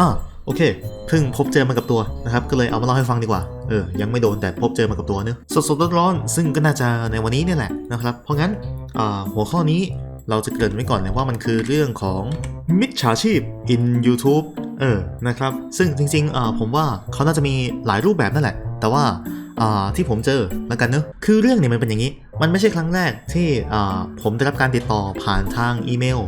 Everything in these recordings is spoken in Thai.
อ่าโอเคเพิ่งพบเจอมากับตัวนะครับก็เลยเอามาเล่าให้ฟังดีกว่าเออยังไม่โดนแต่พบเจอมากับตัวเนื้อสดๆร้อนๆซึ่งก็น่าจะในวันนี้เนี่ยแหละนะครับเพราะงั้นหัวข้อนี้เราจะเกริ่นไว้ก่อนเลยว่ามันคือเรื่องของมิจฉาชีพ in YouTube เออนะครับซึ่งจริงๆอ่าผมว่าเขาน่าจะมีหลายรูปแบบนั่นแหละ แต่ว่าอ่าที่ผมเจอแล้วกันเนอะคือเรื่องเนี่ยมันเป็นอย่างนี้ มันไม่ใช่ครั้งแรกที่อ่าผมได้รับการติดต่อผ่านทางอีเมล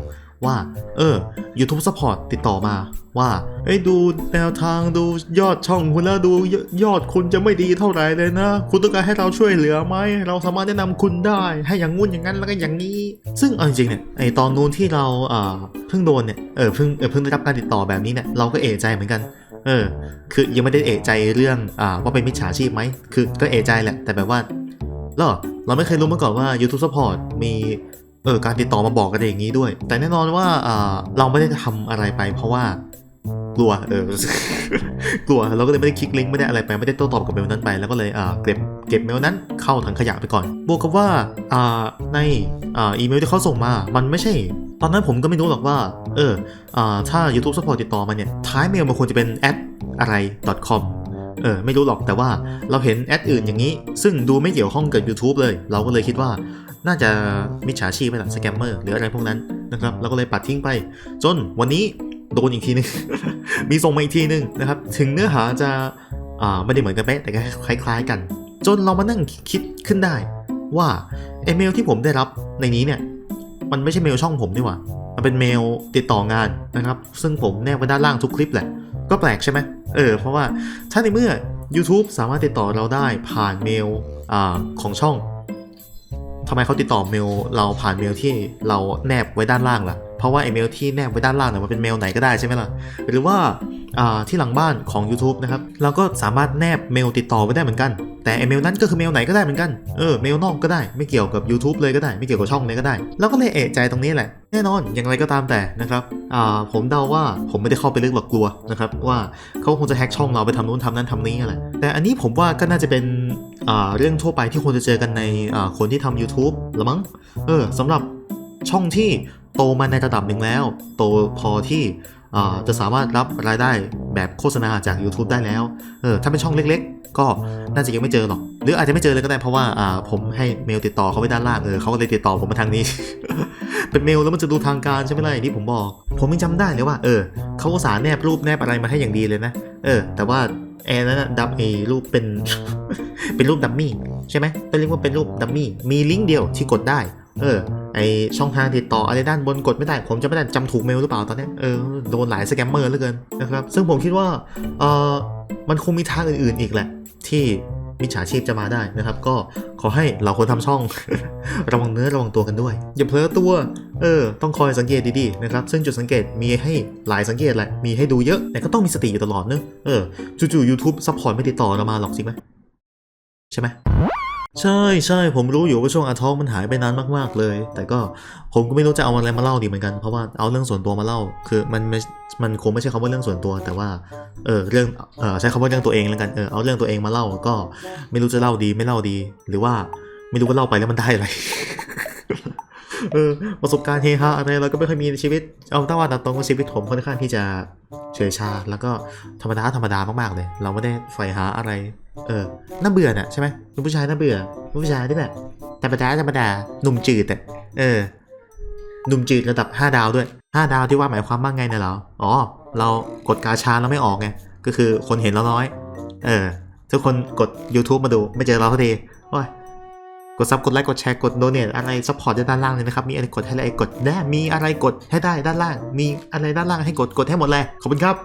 ว่า เออ YouTube Support ติดต่อมาว่าเอ้ดูแนวทางดูยอดช่องคุณแล้วดูยอดคุณจะไม่ดีเท่าไหร่เลยนะ คุณต้องการให้เราช่วยเหลือไหม เราสามารถแนะนำคุณได้ ให้อย่างงุ่นอย่างนั้นแล้วก็อย่างนี้ ซึ่งเอาจริงๆเนี่ยไอตอนนู้นที่เราอ่าเพิ่งโดนเนี่ยเออเพิ่งเออเพิ่งได้รับการติดต่อแบบนี้เนี่ยเราก็เอะใจเหมือนกัน เออ คือยังไม่ได้เอะใจเรื่องอ่าว่าเป็นมิจฉาชีพไหมคือก็เอะใจแหละแต่แบบว่าแล้วเราไม่เคยรู้มาก่อนว่า YouTube Support มี เออการติดต่อมาบอกกันอย่างนี้ด้วย แต่แน่นอนว่าอ่าเราไม่ได้ทำอะไรไป เพราะว่ากลัวเออกลัวเราก็เลยไม่ได้คลิกลิงก์ไม่ได้อะไรไปไม่ได้โต้ตอบกับเมลนั้นไปแล้วก็เลยอ่าเก็บเก็บเมลนั้นเข้าถังขยะไปก่อน บวกกับว่าอ่าในอ่าอีเมลที่เขาส่งมา มันไม่ใช่ ตอนนั้นผมก็ไม่รู้หรอกว่า เอออ่าถ้า YouTube Support ติดต่อมาเนี่ยท้ายเมลมันควรจะเป็น at อะไร .com เออ ไม่รู้หรอกแต่ว่าเราเห็นแอดอื่นอย่างนี้ ซึ่งดูไม่เกี่ยวข้องกับ YouTube เลย เราก็เลยคิดว่าน่าจะมิจฉาชีพไปหลังสแกมเมอร์หรืออะไรพวกนั้นนะครับเราก็เลยปัดทิ้งไป จนวันนี้โดนอีกทีนึง มีส่งมาอีกทีนึงนะครับ ถึงเนื้อหาจะอ่าไม่ได้เหมือนกันเป๊ะแต่ก็คล้าย ๆ กัน จนเรามานั่งคิดขึ้นได้ ว่าไอเมลที่ผมได้รับในนี้เนี่ย มันไม่ใช่เมลช่องผมนี่หว่า มันเป็นเมลติดต่องานนะครับ ซึ่งผมแนบไว้ด้านล่างทุกคลิปแหละ ก็แปลกใช่ไหมเออ เพราะว่าถ้าในเมื่อ YouTube สามารถติดต่อเราได้ผ่านเมลอาของช่องทำไมเขาติดต่อเมลเราผ่านเมลที่เราแนบไว้ด้านล่างล่ะ เพราะว่าไอเมลที่แนบไว้ด้านล่างเนี่ยมันเป็นเมลไหนก็ได้ใช่ไหมล่ะ หรือว่า ที่หลังบ้านของ YouTube นะครับเราก็สามารถแนบเมลติดต่อไว้ได้เหมือนกัน แต่เมลนั้นก็คือเมลไหนก็ได้เหมือนกันเออเมลนอกก็ได้ไม่เกี่ยวกับ YouTube เลยก็ได้ ไม่เกี่ยวกับช่องเลยก็ได้ แล้วก็เลยเอะใจตรงนี้แหละแน่นอนอย่างไรก็ตามแต่นะครับอ่าผมเดาว่าผมไม่ได้เข้าไปลึกหรอกกลัวนะครับว่าเขาคงจะแฮ็กช่องเราไปทำนู้นทำนั้นทำนี้อะไรแต่อันนี้ผมว่าก็น่าจะเป็นอ่าเรื่องทั่วไปที่ควรจะเจอกันในอ่าคนที่ทำ YouTube ละมั้งเออสำหรับช่องที่โตมาในระดับหนึ่งแล้ว โตพอที่ จะสามารถรับรายได้แบบโฆษณาจาก YouTube ได้แล้วเออถ้าเป็นช่องเล็ก ๆ ก็น่าจะยังไม่เจอหรอก หรืออาจจะไม่เจอเลยก็ได้เพราะว่าอ่าผมให้เมลติดต่อเขาไว้ด้านล่างเออเขาก็เลยติดต่อผมมาทางนี้ เป็นเมลแล้วมันจะดูทางการใช่ไหมล่ะอย่างที่ผมบอก ผมยังจำได้เลยว่า เออเขาอุตส่าห์แนบรูปแนบอะไรมาให้อย่างดีเลยนะ เออ แต่ว่าแอร์นั้นนะดับเอรูปเป็นเป็นรูปดัมมี่ใช่ไหมต้องเรียกว่าเป็นรูปดัมมี่มีลิงก์เดียวที่กดได้ เออ ไอช่องทางติดต่ออะไรด้านบนกดไม่ได้ผมจะไม่ได้จำถูกเมลหรือเปล่าตอนเนี้ยเออโดนหลายสแกมเมอร์เหลือเกินนะครับซึ่งผมคิดว่าเออมันคงมีทางอื่นๆอีกแหละ ที่มิจฉาชีพจะมาได้นะครับ ก็ขอให้เราคนทำช่อง ระวังเนื้อระวังตัวกันด้วย อย่าเพ้อตัว เออ ต้องคอยสังเกตดีๆนะครับ ซึ่งจุดสังเกตมีให้หลายสังเกตแหละ มีให้ดูเยอะ แต่ก็ต้องมีสติอยู่ตลอดเนอะเออจู่ๆ YouTube ซัพพอร์ตไม่ติดต่อเรามาหรอกจริงไหมใช่ไหม ใช่ใช่ผมรู้อยู่ว่าช่วงอาทอกมันหายไปนานมากๆเลย แต่ก็ผมก็ไม่รู้จะเอาอะไรมาเล่าดีเหมือนกันเพราะว่าเอาเรื่องส่วนตัวมาเล่า คือมันไม่มันคงไม่ใช่คำว่าเรื่องส่วนตัว แต่ว่าเออเรื่องเออใช้คำว่าเรื่องตัวเองแล้วกันเออเอาเรื่องตัวเองมาเล่าก็ไม่รู้จะเล่าดีไม่เล่าดี หรือว่าไม่รู้ว่าเล่าไปแล้วมันได้อะไรเออประสบการณ์เฮฮาอะไรเราก็ไม่เคยมีในชีวิต เอาตั้งว่าตตรงว่าชีวิตผมค่อนข้างที่จะเฉยชา แล้วก็ธรรมดาธรรมดามากๆเลย เราไม่ได้ใฝ่หาอะไร เออน่าเบื่อน่ะใช่ไหมเป็นผู้ชายน่าเบื่อเป็นผู้ชายที่แบบธรรมดาธรรมดาหนุ่มจืดอ่เออหนุ่มจืดระดับ 5 ดาวด้วย 5 ดาวที่ว่าหมายความว่าไงเนี่ยเหรออ๋อ เรากดกาชาแล้วไม่ออกไงก็คือคนเห็นเราน้อย เออทุกคนกด YouTube มาดูไม่เจอเราสักทีโอ้ยกดซับกดไลค์กดแชร์กดโดเนทอะไรซัพพอร์ตด้านล่างเลยนะครับ มีอะไรกดให้อะไรกดได้มีอะไรกดให้ได้ด้านล่าง มีอะไรด้านล่างให้กดกดให้หมดเลยขอบคุณครับ